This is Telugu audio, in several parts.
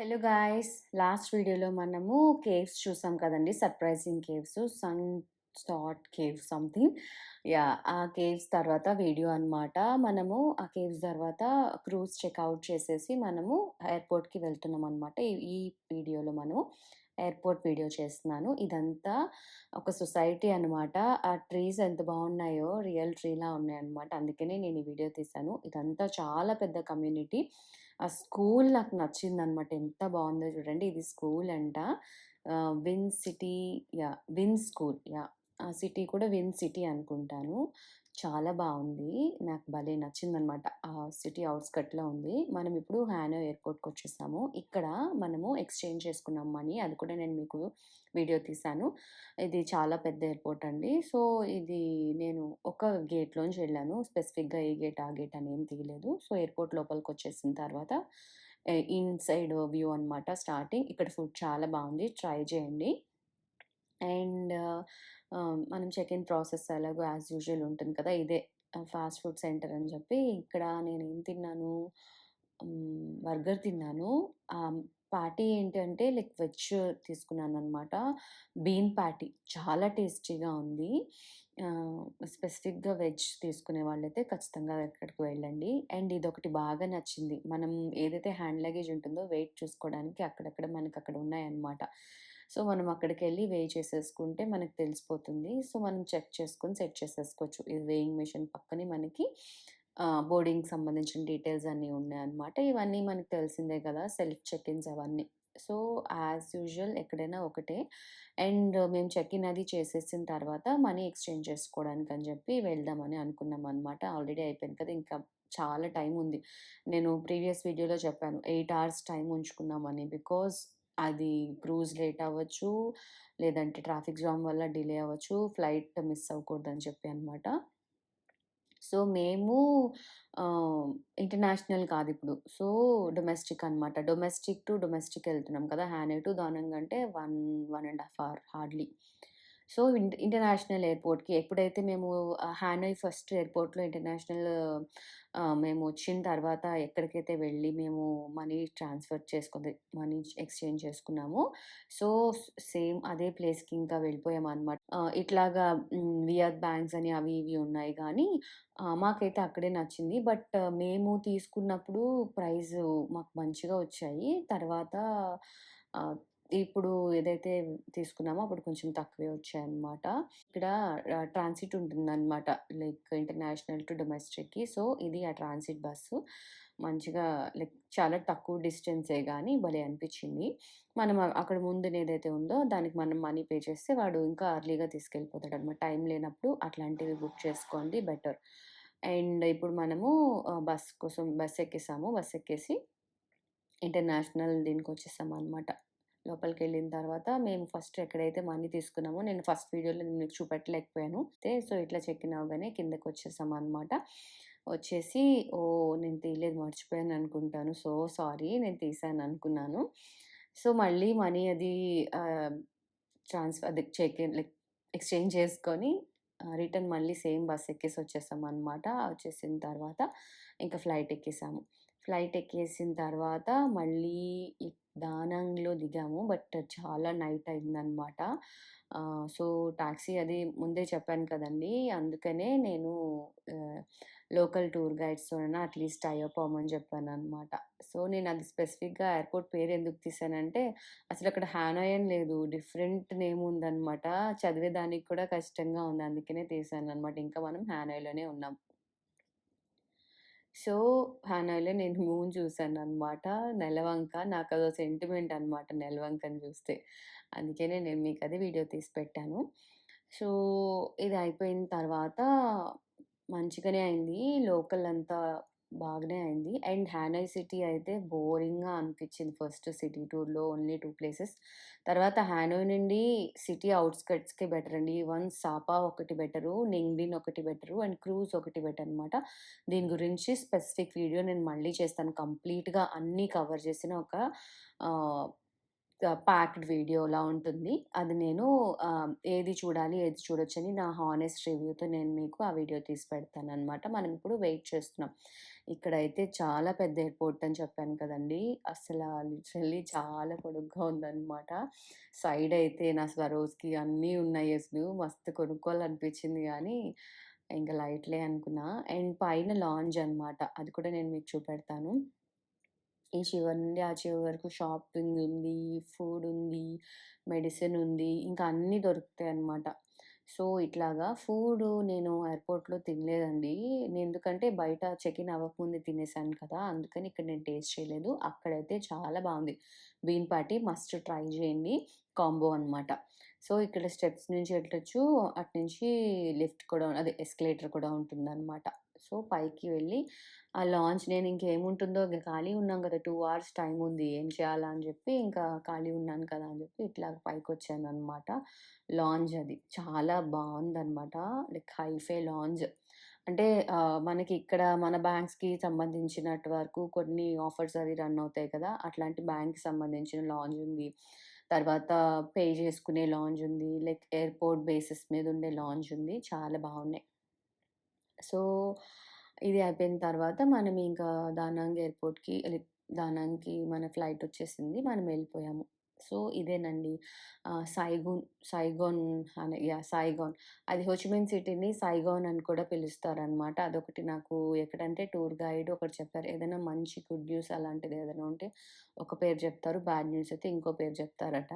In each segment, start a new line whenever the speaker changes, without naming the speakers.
హలో గాయస్ లాస్ట్ వీడియోలో మనము కేవ్స్ చూసాం కదండి surprising caves Sung Sot cave something. Yeah ఆ కేవ్స్ తర్వాత వీడియో అన్నమాట. మనము ఆ కేవ్స్ తర్వాత క్రూజ్ చెక్అవుట్ చేసేసి మనము ఎయిర్పోర్ట్కి వెళ్తున్నాం అనమాట ఈ వీడియోలో మనము ఎయిర్పోర్ట్ వీడియో చేస్తున్నాను. ఇదంతా ఒక సొసైటీ అనమాట ఆ ట్రీస్ ఎంత బాగున్నాయో రియల్ ట్రీలా ఉన్నాయన్నమాట. అందుకనే నేను ఈ వీడియో తీశాను. ఇదంతా చాలా పెద్ద కమ్యూనిటీ. ఆ స్కూల్ నాకు నచ్చింది అనమాట ఎంత బాగుందో చూడండి. ఇది స్కూల్ అంట. Vin city yeah Vin school yeah. ఆ సిటీ కూడా విన్ సిటీ అనుకుంటాను. చాలా బాగుంది నాకు భలే నచ్చిందనమాట. ఆ సిటీ అవుట్స్కట్లో ఉంది. మనం ఇప్పుడు హ్యానో ఎయిర్పోర్ట్కి వచ్చేసాము. ఇక్కడ మనము ఎక్స్చేంజ్ చేసుకున్నాం మనీ. అది కూడా నేను మీకు వీడియో తీశాను ఇది చాలా పెద్ద ఎయిర్పోర్ట్ అండి. సో ఇది నేను ఒక గేట్లోంచి వెళ్ళాను. స్పెసిఫిక్గా ఏ గేట్ ఆ గేట్ అని ఏం తీయలేదు. సో ఎయిర్పోర్ట్ లోపలికి వచ్చేసిన తర్వాత ఇన్సైడ్ వ్యూ అనమాట స్టార్టింగ్. ఇక్కడ ఫుడ్ చాలా బాగుంది ట్రై చేయండి. అండ్ మనం చెక్ ఇన్ ప్రాసెస్ ఎలాగో యాజ్ యూజువల్ ఉంటుంది కదా ఇదే ఫాస్ట్ ఫుడ్ సెంటర్ అని చెప్పి ఇక్కడ నేను ఏం తిన్నాను బర్గర్ తిన్నాను. పార్టీ ఏంటంటే లైక్ వెజ్ తీసుకున్నాను అనమాట బీన్ ప్యాటీ చాలా టేస్టీగా ఉంది. స్పెసిఫిక్గా వెజ్ తీసుకునే వాళ్ళైతే ఖచ్చితంగా ఎక్కడికి వెళ్ళండి. అండ్ ఇది ఒకటి బాగా నచ్చింది. మనం ఏదైతే హ్యాండ్ లగేజ్ ఉంటుందో వెయిట్ చూసుకోవడానికి అక్కడక్కడ మనకు అక్కడ ఉన్నాయన్నమాట. సో మనం అక్కడికి వెళ్ళి వే చేసేసుకుంటే మనకు తెలిసిపోతుంది. సో మనం చెక్ చేసుకొని సెట్ చేసేసుకోవచ్చు. ఇది వేయింగ్ మిషన్ పక్కనే మనకి బోర్డింగ్కి సంబంధించిన డీటెయిల్స్ అన్నీ ఉన్నాయన్నమాట. ఇవన్నీ మనకు తెలిసిందే కదా సెల్ఫ్ చెక్ ఇన్స్ అవన్నీ. సో యాజ్ యూజువల్ ఎక్కడైనా ఒకటే. అండ్ మేము చెక్ ఇన్ అది చేసేసిన తర్వాత మనీ ఎక్స్చేంజ్ చేసుకోవడానికి అని చెప్పి వెళ్దామని అనుకున్నాం అనమాట ఆల్రెడీ అయిపోయింది కదా ఇంకా చాలా టైం ఉంది. నేను ప్రీవియస్ వీడియోలో చెప్పాను ఎయిట్ అవర్స్ టైం ఉంచుకున్నామని బికాజ్ అది క్రూజ్ లేట్ అవ్వచ్చు లేదంటే ట్రాఫిక్ జామ్ వల్ల డిలే అవ్వచ్చు ఫ్లైట్ మిస్ అవ్వకూడదని చెప్పి అనమాట సో మేము ఇంటర్నేషనల్ కాదు ఇప్పుడు. సో డొమెస్టిక్ అనమాట డొమెస్టిక్ టు డొమెస్టిక్ వెళ్తున్నాం కదా హ్యానే టు దానంగా అంటే one one and half hour hardly. So international ఎయిర్పోర్ట్కి ఎప్పుడైతే మేము హానోయ్ ఫస్ట్ ఎయిర్పోర్ట్లో ఇంటర్నేషనల్ మేము వచ్చిన తర్వాత ఎక్కడికైతే వెళ్ళి మేము మనీ ట్రాన్స్ఫర్ చేసుకుంది మనీ ఎక్స్చేంజ్ చేసుకున్నాము సో సేమ్ అదే ప్లేస్కి ఇంకా వెళ్ళిపోయాం అనమాట ఇట్లాగా వియర్ బ్యాంక్స్ అని అవి ఇవి ఉన్నాయి కానీ మాకైతే అక్కడే నచ్చింది. బట్ మేము తీసుకున్నప్పుడు ప్రైస్ మాకు మంచిగా వచ్చాయి. తర్వాత ఇప్పుడు ఏదైతే తీసుకున్నామో అప్పుడు కొంచెం తక్కువే వచ్చాయన్నమాట. ఇక్కడ ట్రాన్సిట్ ఉంటుందన్నమాట. లైక్ ఇంటర్నేషనల్ టు డొమెస్టిక్కి. సో ఇది ఆ ట్రాన్సిట్ బస్సు. మంచిగా లైక్ చాలా తక్కువ డిస్టెన్సే కానీ భలే అనిపించింది. మనం అక్కడ ముందు ఏదైతే ఉందో దానికి మనం మనీ పే చేస్తే వాడు ఇంకా అర్లీగా తీసుకెళ్ళిపోతాడు అనమాట టైం లేనప్పుడు అట్లాంటివి బుక్ చేసుకోండి బెటర్. అండ్ ఇప్పుడు మనము బస్ కోసం బస్ ఎక్కేసాము. బస్ ఎక్కేసి ఇంటర్నేషనల్ దీనికి వచ్చేసాము అనమాట లోపలికి వెళ్ళిన తర్వాత మేము ఫస్ట్ ఎక్కడైతే మనీ తీసుకున్నామో నేను ఫస్ట్ వీడియోలో నేను మీకు చూపెట్టలేకపోయాను. అయితే సో ఇట్లా చెక్కిన్ ఇన్ అవగానే కిందకి వచ్చేసాం అనమాట వచ్చేసి ఓ నేను తీయలేదు మర్చిపోయాను అనుకుంటాను. సో సారీ నేను తీసాను అనుకున్నాను. సో మళ్ళీ మనీ అది ట్రాన్స్ఫర్ అది చెక్ లైక్ ఎక్స్చేంజ్ చేసుకొని రిటర్న్ మళ్ళీ సేమ్ బస్ ఎక్కేసి వచ్చేసాం అనమాట వచ్చేసిన తర్వాత ఇంకా ఫ్లైట్ ఎక్కేసాము. ఫ్లైట్ ఎక్కేసిన తర్వాత మళ్ళీ దానంగ్‌లో దిగాము. బట్ చాలా నైట్ అయిందనమాట. సో, టాక్సీ అది ముందే చెప్పాను కదండీ! అందుకనే నేను లోకల్ టూర్ గైడ్స్‌తోనైనా అట్‌లీస్ట్ టై అప్ అవ్వమని చెప్పాననమాట. సో, నేను అది స్పెసిఫిక్‌గా ఎయిర్‌పోర్ట్ పేరు ఎందుకు తీసానంటే, అసలు అక్కడ హానోయ్ అని లేదు. డిఫరెంట్ నేమ్ ఉందనమాట. చదివేదానికి కూడా కష్టంగా ఉంది. అందుకనే తీసాను అనమాట ఇంకా మనం హానోయ్‌లోనే ఉన్నాం. సో, హానోయ్‌లో నేను మూన్ చూసాననమాట. నెలవంక. నాకదో సెంటిమెంట్ అనమాట నెలవంకని చూస్తే. అందుకనే నేను మీకది వీడియో తీసి పెట్టాను. సో, ఇది అయిపోయిన తర్వాత మంచిగానే అయింది. లోకల్ అంతా బాగానే అయింది. అండ్ హ్యానై సిటీ అయితే బోరింగ్‌గా అనిపించింది ఫస్ట్ సిటీ టూర్‌లో ఓన్లీ టూ ప్లేసెస్. తర్వాత హ్యానోయ్ నుండి సిటీ అవుట్స్కట్స్కి బెటర్ అండి. వన్ సాపా ఒకటి బెటరు, నింగ్బిన్ ఒకటి బెటరు అండ్ క్రూజ్ ఒకటి బెటర్ అనమాట. దీని గురించి స్పెసిఫిక్ వీడియో నేను మళ్ళీ చేస్తాను. కంప్లీట్‌గా అన్నీ కవర్ చేసిన ఒక ప్యాక్డ్ వీడియోలా ఉంటుంది. అది నేను ఏది చూడాలి, ఏది చూడొచ్చని నా హానెస్ట్ రివ్యూతో నేను మీకు ఆ వీడియో తీసి పెడతాననమాట. మనం ఇప్పుడు వెయిట్ చేస్తున్నాం. ఇక్కడైతే చాలా పెద్ద ఎయిర్‌పోర్ట్ అని చెప్పాను కదండీ! అసలు లిటరల్లీ చాలా పొడుగ్గా ఉందనమాట. సైడ్ అయితే నా స్వరోస్‌కి అన్నీ ఉన్నాయి అసలు. మస్తు కొనుక్కోవాలనిపించింది కానీ ఇంకా లైట్‌లే అనుకున్నా. అండ్ పైన లాంజ్ అనమాట. అది కూడా నేను మీకు చూపెడతాను. ఈ చివరి నుండి ఆ చివరి వరకు షాపింగ్ ఉంది, ఫుడ్ ఉంది, మెడిసిన్ ఉంది. ఇంకా అన్నీ దొరుకుతాయి అన్నమాట సో, ఇట్లాగా ఫుడ్ నేను ఎయిర్‌పోర్ట్‌లో తినలేదండి. ఎందుకంటే బయట చెక్ ఇన్ అవ్వకముందే తినేసాను కదా! అందుకని ఇక్కడ నేను టేస్ట్ చేయలేదు. అక్కడైతే చాలా బాగుంది బీన్ పార్టీ మస్ట్ ట్రై చేయండి. కాంబో అనమాట. సో, ఇక్కడ స్టెప్స్ నుంచి వెళ్ళొచ్చు. అటునుంచి లిఫ్ట్ కూడా అదే ఎస్కలేటర్ కూడా ఉంటుందనమాట. సో, పైకి వెళ్ళి ఆ లాంచ్ నేను ఇంకేముంటుందో ఇంకా ఖాళీ ఉన్నాం కదా! టూ అవర్స్ టైం ఉంది. ఏం చేయాలా అని చెప్పి ఇంకా ఖాళీ ఉన్నాను కదా! అని చెప్పి ఇట్లా పైకి వచ్చాను అనమాట లాంజ్ అది. చాలా బాగుందనమాట లైక్ హైఫే లాంజ్. అంటే మనకి ఇక్కడ మన బ్యాంక్స్‌కి సంబంధించినట్టు వరకు కొన్ని ఆఫర్స్ అవి రన్ అవుతాయి కదా! అట్లాంటి బ్యాంక్‌కి సంబంధించిన లాంజ్ ఉంది. తర్వాత పే చేసుకునే లాంజ్ ఉంది. లైక్ ఎయిర్‌పోర్ట్ బేసిస్ మీద ఉండే లాంజ్ ఉంది. చాలా బాగున్నాయి సో, ఇది అయిపోయిన తర్వాత మనం ఇంకా దానాంగ్ ఎయిర్‌పోర్ట్‌కి దానాంగ్‌కి మన ఫ్లైట్ వచ్చేసింది. మనం వెళ్ళిపోయాము. సో, ఇదేనండి సైగోన్ సాయిగోన్ సైగోన్ అని యా సైగోన్. అది హోచిమిన్ సిటీని సైగోన్ అని కూడా పిలుస్తారనమాట. అదొకటి నాకు ఎక్కడంటే టూర్ గైడ్ ఒకటి చెప్పారు. ఏదైనా మంచి గుడ్ న్యూస్ అలాంటిది ఏదైనా ఉంటే ఒక పేరు చెప్తారు. బ్యాడ్ న్యూస్ అయితే ఇంకో పేరు చెప్తారట.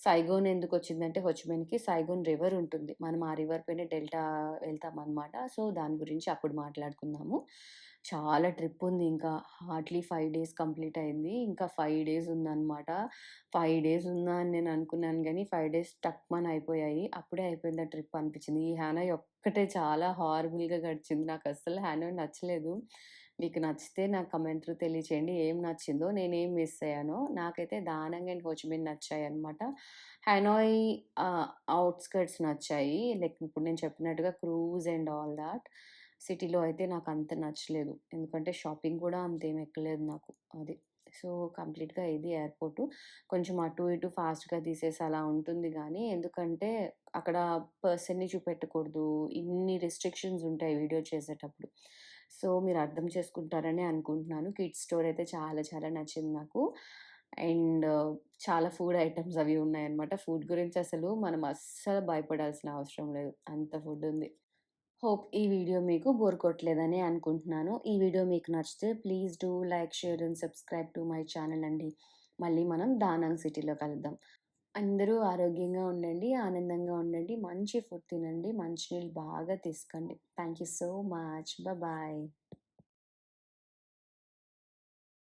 సైగోన్ ఎందుకు వచ్చిందంటే హోచిమిన్‌కి సైగోన్ రివర్ ఉంటుంది. మనం ఆ రివర్ పైన డెల్టా వెళ్తామన్నమాట సో, దాని గురించి అప్పుడు మాట్లాడుకుందాము. చాలా ట్రిప్ ఉంది ఇంకా. హార్డ్‌లీ ఫైవ్ డేస్ కంప్లీట్ అయింది. ఇంకా ఫైవ్ డేస్ ఉందన్నమాట ఫైవ్ డేస్ ఉందా అని నేను అనుకున్నాను కానీ ఫైవ్ డేస్ టక్మన్ అయిపోయాయి. అప్పుడే అయిపోయిందా ట్రిప్ అనిపించింది. ఈ హ్యానా ఒక్కటే చాలా హారబుల్‌గా గడిచింది. నాకు అస్సలు హ్యానా నచ్చలేదు. మీకు నచ్చితే నాకు కమెంట్ తెలియచేయండి. ఏం నచ్చిందో, నేనేం మిస్ అయ్యానో. నాకైతే Da Nang and Ho Chi Minh నచ్చాయన్నమాట. Hanoi Hanoi outskirts నచ్చాయి. లైక్ ఇప్పుడు నేను చెప్పినట్టుగా క్రూజ్ అండ్ ఆల్ దాట్ సిటీలో అయితే నాకు అంత నచ్చలేదు. ఎందుకంటే షాపింగ్ కూడా అంతేం ఎక్కలేదు నాకు. అది. సో, కంప్లీట్‌గా ఇది ఎయిర్‌పోర్టు. కొంచెం అటు ఇటు ఫాస్ట్‌గా తీసేసి అలా ఉంటుంది కానీ ఎందుకంటే అక్కడ పర్సన్‌ని చూపెట్టకూడదు. ఇన్ని రిస్ట్రిక్షన్స్ ఉంటాయి వీడియో చేసేటప్పుడు. సో, మీరు అర్థం చేసుకుంటారనే అనుకుంటున్నాను. కిడ్స్ స్టోర్ అయితే చాలా చాలా నచ్చింది నాకు. అండ్ చాలా ఫుడ్ ఐటమ్స్ అవి ఉన్నాయన్నమాట. ఫుడ్ గురించి అసలు మనం అస్సలు భయపడాల్సిన అవసరం లేదు. అంత ఫుడ్ ఉంది. హోప్ ఈ వీడియో మీకు బోర్ కొట్టలేదని అనుకుంటున్నాను. ఈ వీడియో మీకు నచ్చితే please do like, share and subscribe to my channel అండి. మళ్ళీ మనం దానాంగ్ సిటీలో కలుద్దాం. అందరూ ఆరోగ్యంగా ఉండండి. ఆనందంగా ఉండండి. మంచి ఫుడ్ తినండి. మంచినీళ్ళు బాగా తీసుకోండి. Thank you so much. Bye.